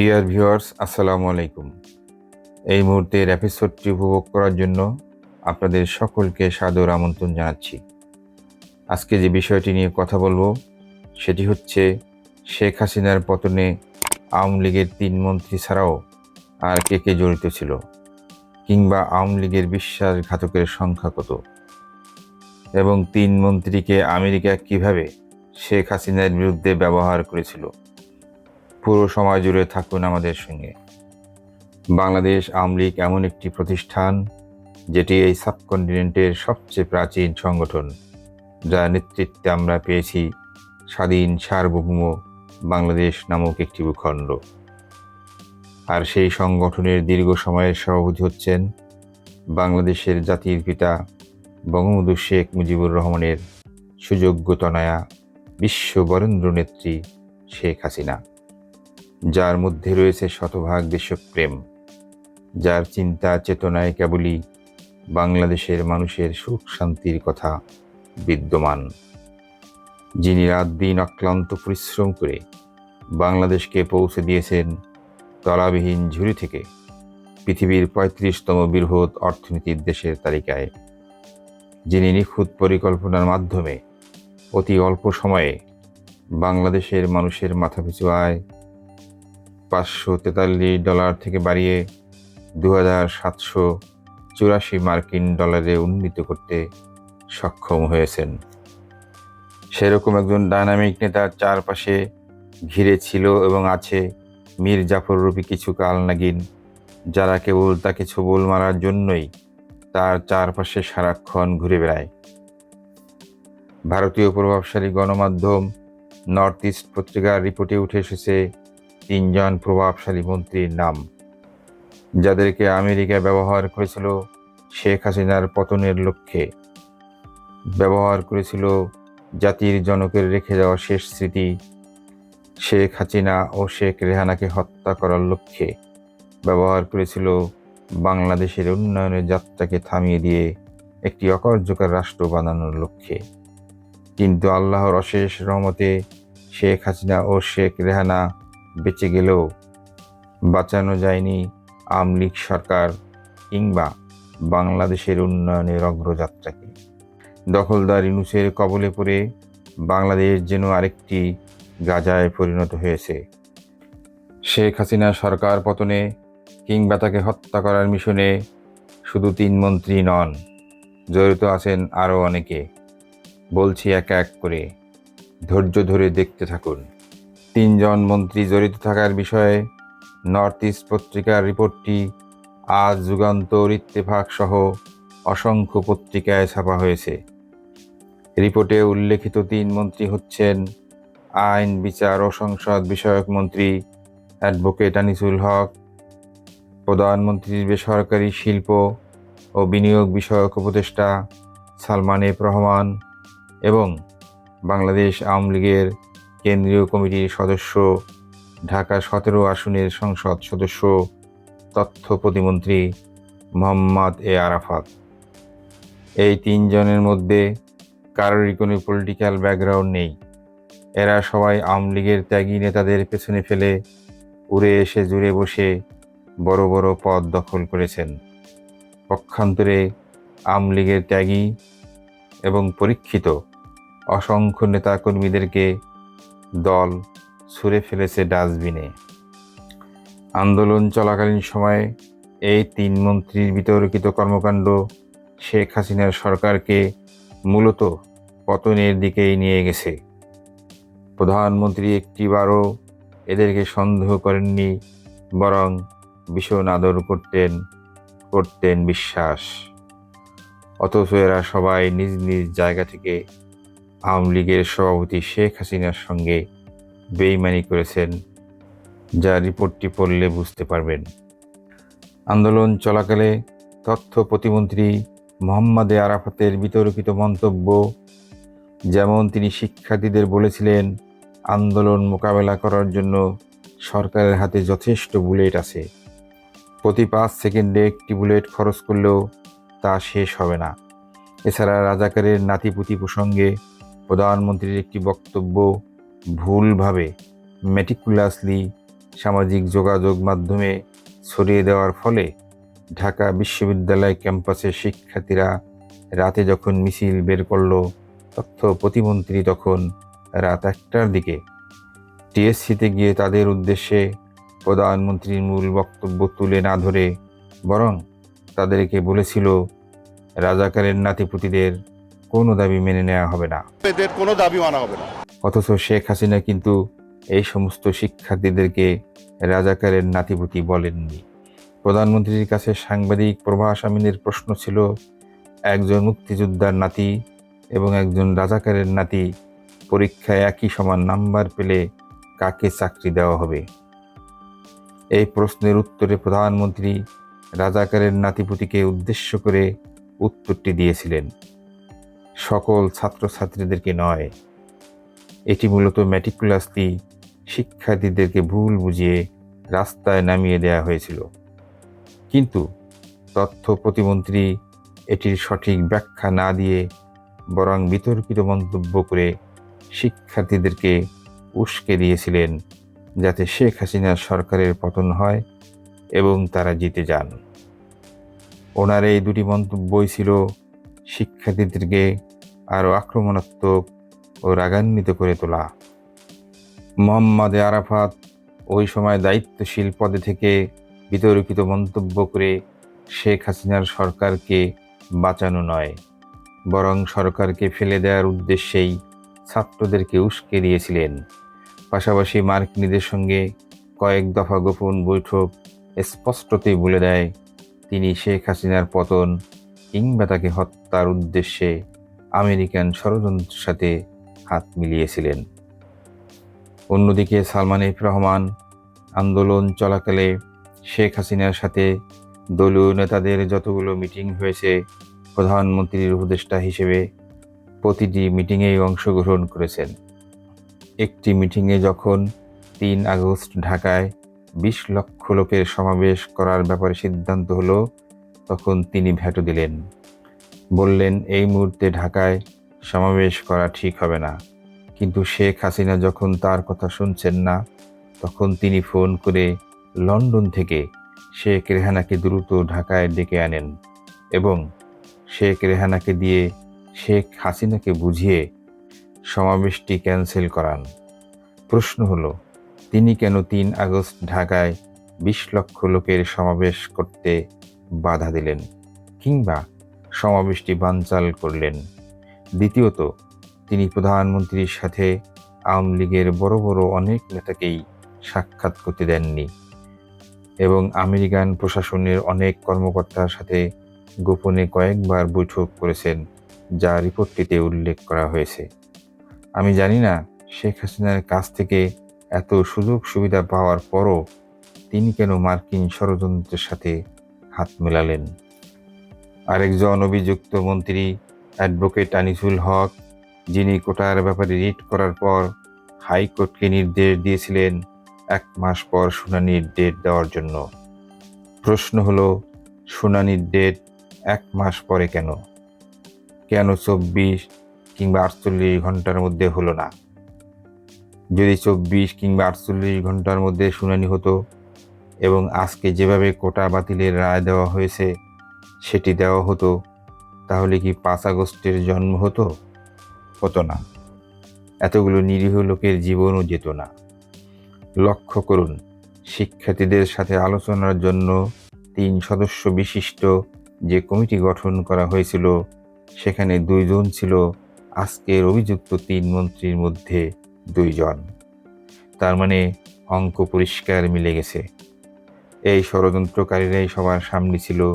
Dear viewers আসসালামু আলাইকুম। এই মুহূর্তের এপিসোডটি উপভোগ করার জন্য আপনাদের সকলকে সাদর আমন্ত্রণ জানাচ্ছি। আজকে যে বিষয়টি নিয়ে কথা বলব, সেটি হচ্ছে শেখ হাসিনার পতনে আওয়ামী লীগের তিন মন্ত্রী ছাড়াও আর কে কে জড়িত ছিল, কিংবা আওয়ামী লীগের বিশ্বাসঘাতকের সংখ্যা কত? এবং তিন মন্ত্রীকে আমেরিকা কীভাবে শেখ হাসিনার বিরুদ্ধে ব্যবহার করেছিল? পুরো সময় জুড়ে থাকুন আমাদের সঙ্গে। বাংলাদেশ আওয়ামী লীগ এমন একটি প্রতিষ্ঠান, যেটি এই সাবকন্টিনেন্টের সবচেয়ে প্রাচীন সংগঠন, যার নেতৃত্বে আমরা পেয়েছি স্বাধীন সার্বভৌম বাংলাদেশ নামক একটি ভূখণ্ড। আর সেই সংগঠনের দীর্ঘ সময়ের সভাপতি হচ্ছেন বাংলাদেশের জাতির পিতা বঙ্গবন্ধু শেখ মুজিবুর রহমানের সুযোগ্য তনয়া বিশ্ব বরেন্দ্র নেত্রী শেখ হাসিনা। যার মধ্যে রয়েছে শতভাগ দেশপ্রেম যার চিন্তা চেতনায় কেবলই বাংলাদেশের মানুষের সুখ শান্তির কথা বিদ্যমান। যিনি রাত দিন অক্লান্ত পরিশ্রম করে বাংলাদেশকে পৌঁছে দিয়েছেন তলাবিহীন ঝুড়ি থেকে, পৃথিবীর পঁয়ত্রিশতম বৃহৎ অর্থনীতির দেশের তালিকায়। যিনি নিখুঁত পরিকল্পনার মাধ্যমে অতি অল্প সময়ে বাংলাদেশের মানুষের মাথাপিছু আয় পাঁচশো তেতাল্লিশ ডলার থেকে বাড়িয়ে দু হাজার সাতশো চুরাশি মার্কিন ডলারে উন্নীত করতে সক্ষম হয়েছেন। সেরকম একজন ডায়নামিক নেতার চারপাশে ঘিরে ছিল এবং আছে মীর জাফর রূপী কিছু কাল নাগিন, যারা কেবল তাকে ছবল মারার জন্যই তার চারপাশে সারাক্ষণ ঘুরে বেড়ায়। ভারতীয় প্রভাবশালী গণমাধ্যম নর্থ ইস্ট পত্রিকার রিপোর্টে উঠে এসেছে তিনজন প্রভাবশালী মন্ত্রীর নাম। যাদেরকে আমেরিকা ব্যবহার করেছিল শেখ হাসিনার পতনের লক্ষ্যে। ব্যবহার করেছিল জাতির জনকের রেখে যাওয়া শেষ স্মৃতি, শেখ হাসিনা ও শেখ রেহানাকে হত্যা করার লক্ষ্যে। ব্যবহার করেছিল বাংলাদেশের উন্নয়নের যাত্রাকে থামিয়ে দিয়ে একটি অকার্যকর রাষ্ট্র বানানোর লক্ষ্যে। কিন্তু আল্লাহর অশেষ রহমতে শেখ হাসিনা ও শেখ রেহানা বেঁচে গেলেও বাঁচানো যায়নি আমলিক সরকার কিংবা বাংলাদেশের উন্নয়নের অগ্রযাত্রাকে। দখলদার ইনুসের কবলে পড়ে বাংলাদেশ যেন আরেকটি গাজায় পরিণত হয়েছে। শেখ হাসিনা সরকার পতনে কিংবা তাকে হত্যা করার মিশনে শুধু তিন মন্ত্রী নন, জড়িত আছেন আরও অনেকে। বলছি এক এক করে, ধৈর্য ধরে দেখতে থাকুন। তিনজন মন্ত্রী জড়িত থাকার বিষয়ে নর্থ ইস্ট পত্রিকার রিপোর্টটি আজ যুগান্তর ইত্তেফাক সহ অসংখ্য পত্রিকায় ছাপা হয়েছে। রিপোর্টে উল্লেখিত তিন মন্ত্রী হচ্ছেন আইন, বিচার ও সংসদ বিষয়ক মন্ত্রী অ্যাডভোকেট আনিসুল হক প্রধানমন্ত্রীর বেসরকারি শিল্প ও বিনিয়োগ বিষয়ক উপদেষ্টা সালমান এফ রহমান এবং বাংলাদেশ আওয়ামী লীগের কেন্দ্রীয় কমিটির সদস্য, ঢাকা সতেরো আসনের সংসদ সদস্য, তথ্য প্রতিমন্ত্রী মোহাম্মদ এ আরাফাত। এই তিনজনের মধ্যে কারোরই কোনো পলিটিক্যাল ব্যাকগ্রাউন্ড নেই। এরা সবাই আওয়ামী লীগের ত্যাগী নেতাদের পেছনে ফেলে উড়ে এসে জুড়ে বসে বড় বড় পদ দখল করেছেন। পক্ষান্তরে আওয়ামী লীগের ত্যাগী এবং পরীক্ষিত অসংখ্য নেতাকর্মীদেরকে দল ছুঁড়ে ফেলেছে ডাস্টবিনে। আন্দোলন চলাকালীন সময়ে এই তিন মন্ত্রীর বিতর্কিত কর্মকাণ্ড শেখ হাসিনার সরকারকে মূলত পতনের দিকেই নিয়ে গেছে। প্রধানমন্ত্রী একটিবারও এদেরকে সন্দেহ করেননি, বরং ভীষণ আদর করতেন করতেন বিশ্বাস। অথচ এরা সবাই নিজ নিজ জায়গা থেকে আওয়ামী লীগের সভাপতি শেখ হাসিনার সঙ্গে বেইমানি করেছেন, যা রিপোর্টটি পড়লে বুঝতে পারবেন। আন্দোলন চলাকালে তথ্য প্রতিমন্ত্রী মোহাম্মদে আরাফাতের বিতর্কিত মন্তব্য, যেমন তিনি শিক্ষার্থীদের বলেছিলেন, আন্দোলন মোকাবেলা করার জন্য সরকারের হাতে যথেষ্ট বুলেট আছে। প্রতি পাঁচ সেকেন্ডে একটি বুলেট খরচ করলেও তা শেষ হবে না। এছাড়া রাজাকারের নাতিপুতি প্রসঙ্গে প্রধানমন্ত্রীর একটি বক্তব্য ভুলভাবে মেটিকুলাসলি সামাজিক যোগাযোগ মাধ্যমে ছড়িয়ে দেওয়ার ফলে ঢাকা বিশ্ববিদ্যালয় ক্যাম্পাসের শিক্ষার্থীরা রাতে যখন মিছিল বের করল, তথ্য প্রতিমন্ত্রী তখন রাত একটার দিকে। টিএসসিতে গিয়ে তাদের উদ্দেশ্যে প্রধানমন্ত্রীর মূল বক্তব্য তুলে না ধরে বরং তাদেরকে বলেছিল, রাজাকারের নাতিপুতিদের কোনো দাবি মেনে নেওয়া হবে না। এদের কোনো দাবি মানা হবে না। অথচ শেখ হাসিনা কিন্তু এই সমস্ত শিক্ষার্থীদেরকে রাজাকারের নাতিপুতি বলেননি। প্রধানমন্ত্রীর কাছে সাংবাদিক প্রভাস আমিনের প্রশ্ন ছিল একজন মুক্তিযোদ্ধার নাতি এবং একজন রাজাকারের নাতি পরীক্ষায় একই সমান নাম্বার পেলে কাকে চাকরি দেওয়া হবে? এই প্রশ্নের উত্তরে প্রধানমন্ত্রী রাজাকারের নাতিপুতিকে উদ্দেশ্য করে উত্তরটি দিয়েছিলেন। সকল ছাত্রছাত্রীদেরকে নয়, এটি মূলত ম্যাটিকুলাসলি শিক্ষার্থীদেরকে ভুল বুঝিয়ে রাস্তায় নামিয়ে দেওয়া হয়েছিল। কিন্তু তথ্য প্রতিমন্ত্রী এটির সঠিক ব্যাখ্যা না দিয়ে বরং বিতর্কিত মন্তব্য করে শিক্ষার্থীদেরকে উস্কে দিয়েছিলেন যাতে শেখ হাসিনার সরকারের পতন হয় এবং তারা জিতে যান। ওনার এই দুটি মন্তব্যই ছিল শিক্ষার্থীদেরকে আরও আক্রমণাত্মক ও রাগান্বিত করে তোলা। মোহাম্মদ আরাফাত ওই সময় দায়িত্বশীল পদে থেকে বিতর্কিত মন্তব্য করে শেখ হাসিনার সরকারকে বাঁচানো নয়, বরং সরকারকে ফেলে দেওয়ার উদ্দেশ্যেই ছাত্রদেরকে উস্কে দিয়েছিলেন। পাশাপাশি মার্কিনীদের সঙ্গে কয়েক দফা গোপন বৈঠক স্পষ্টতই বলে দেয়, তিনি শেখ হাসিনার পতন কিংবা তাকে হত্যার উদ্দেশ্যে আমেরিকান ষড়যন্ত্রের সাথে হাত মিলিয়েছিলেন। অন্যদিকে সালমান এফ রহমান আন্দোলন চলাকালে শেখ হাসিনার সাথে দলীয় নেতাদের যতগুলো মিটিং হয়েছে, প্রধানমন্ত্রীর উপদেষ্টা হিসেবে প্রতিটি মিটিংয়েই অংশগ্রহণ করেছেন। একটি মিটিংয়ে যখন তিন আগস্ট ঢাকায় বিশ লক্ষ লোকের সমাবেশ করার ব্যাপারে সিদ্ধান্ত হলো তখন তিনি ভেটো দিলেন। বললেন, এই মুহূর্তে ঢাকায় সমাবেশ করা ঠিক হবে না। কিন্তু শেখ হাসিনা যখন তার কথা শুনছেন না, তখন তিনি ফোন করে লন্ডন থেকে শেখ রেহানাকে দ্রুত ঢাকায় ডেকে আনেন এবং শেখ রেহানাকে দিয়ে শেখ হাসিনাকে বুঝিয়ে সমাবেশটি ক্যান্সেল করান। প্রশ্ন হলো, তিনি কেন তিন আগস্ট ঢাকায় বিশ লক্ষ লোকের সমাবেশ করতে বাধা দিলেন কিংবা সমাবেশটি বানচাল করলেন। দ্বিতীয়ত, তিনি প্রধানমন্ত্রীর সাথে আওয়ামী লীগের বড় বড় অনেক নেতাকেই সাক্ষাৎ করতে দেননি এবং আমেরিকান প্রশাসনের অনেক কর্মকর্তার সাথে গোপনে কয়েকবার বৈঠক করেছেন, যা রিপোর্টটিতে উল্লেখ করা হয়েছে। আমি জানি না শেখ হাসিনার কাছ থেকে এত সুযোগ সুবিধা পাওয়ার পরও তিনি কেন মার্কিন ষড়যন্ত্রের সাথে হাত মেলালেন। আরেকজন অভিযুক্ত মন্ত্রী অ্যাডভোকেট আনিসুল হক, যিনি কোটার ব্যাপারে রিট করার পর হাইকোর্টকে নির্দেশ দিয়েছিলেন এক মাস পর শুনানির ডেট দেওয়ার জন্য। প্রশ্ন হলো, শুনানির ডেট এক মাস পরে কেন? কেন চব্বিশ কিংবা আটচল্লিশ ঘণ্টার মধ্যে হলো না? যদি চব্বিশ কিংবা আটচল্লিশ ঘণ্টার মধ্যে শুনানি হতো এবং আজকে যেভাবে কোটা বাতিলের রায় দেওয়া হয়েছে, সেটি দেওয়া হতো, তাহলে কি পাঁচ আগস্টের জন্ম হতো? হতো না। এতগুলো নিরীহ লোকের জীবনও যেত না। লক্ষ্য করুন, শিক্ষার্থীদের সাথে আলোচনার জন্য তিন সদস্য বিশিষ্ট যে কমিটি গঠন করা হয়েছিল, সেখানে দুইজন ছিল আজকের অভিযুক্ত তিন মন্ত্রীর মধ্যে দুইজন। তার মানে অঙ্ক পরিষ্কার মিলে গেছে। এই ষড়যন্ত্রকারীরাই সবার সামনে ছিল,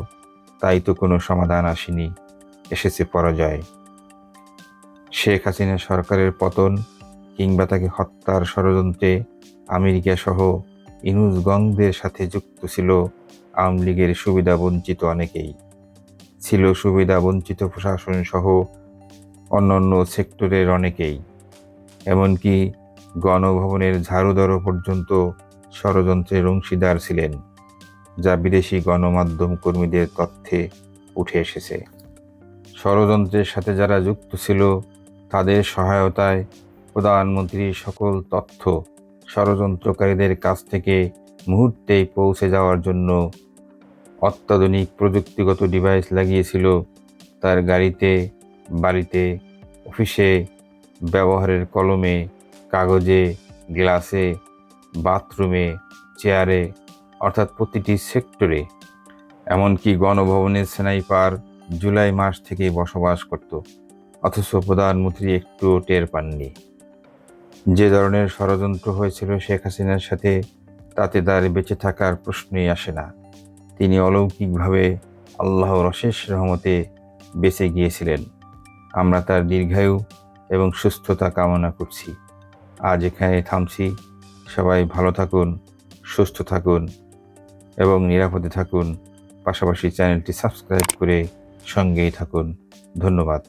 তাই তো কোনো সমাধান আসেনি, এসেছে পরাজয়। শেখ হাসিনা সরকারের পতন কিংবা তাকে হত্যার ষড়যন্ত্রে আমেরিকা সহ ইনুজগংদের সাথে যুক্ত ছিল আওয়ামী লীগের সুবিধা বঞ্চিত অনেকেই। ছিল সুবিধা বঞ্চিত প্রশাসন সহ অন্যান্য সেক্টরের অনেকেই। এমনকি গণভবনের ঝাড়ুদারও পর্যন্ত ষড়যন্ত্রের অংশীদার ছিলেন। যা বিদেশি গণমাধ্যম কর্মীদের তথ্যে উঠে এসেছে। ষড়যন্ত্রের সাথে যারা যুক্ত ছিল, তাদের সহায়তায় প্রধানমন্ত্রী সকল তথ্য ষড়যন্ত্রকারীদের কাছ থেকে মুহূর্তেই পৌঁছে যাওয়ার জন্য অত্যাধুনিক প্রযুক্তিগত ডিভাইস লাগিয়েছিল। তার গাড়িতে, বাড়িতে, অফিসে, ব্যবহারের কলমে, কাগজে, গ্লাসে, বাথরুমে, চেয়ারে অর্থাৎ প্রতিটি সেক্টরে, এমনকি গণভবনের স্নাইপার জুলাই মাস থেকে বসবাস করত, অথচ প্রধানমন্ত্রী একটুও টের পাননি। যে ধরনের ষড়যন্ত্র হয়েছিল শেখ হাসিনার সাথে, তাতে তার বেঁচে থাকার প্রশ্নই আসে না। তিনি অলৌকিকভাবে আল্লাহর অশেষ রহমতে বেঁচে গিয়েছিলেন। আমরা তার দীর্ঘায়ু এবং সুস্থতা কামনা করছি। আজ এখানে থামছি। সবাই ভালো থাকুন, সুস্থ থাকুন। এবং নিরাপদে থাকুন। পাশাপাশি চ্যানেলটি সাবস্ক্রাইব করে সঙ্গেই থাকুন। ধন্যবাদ।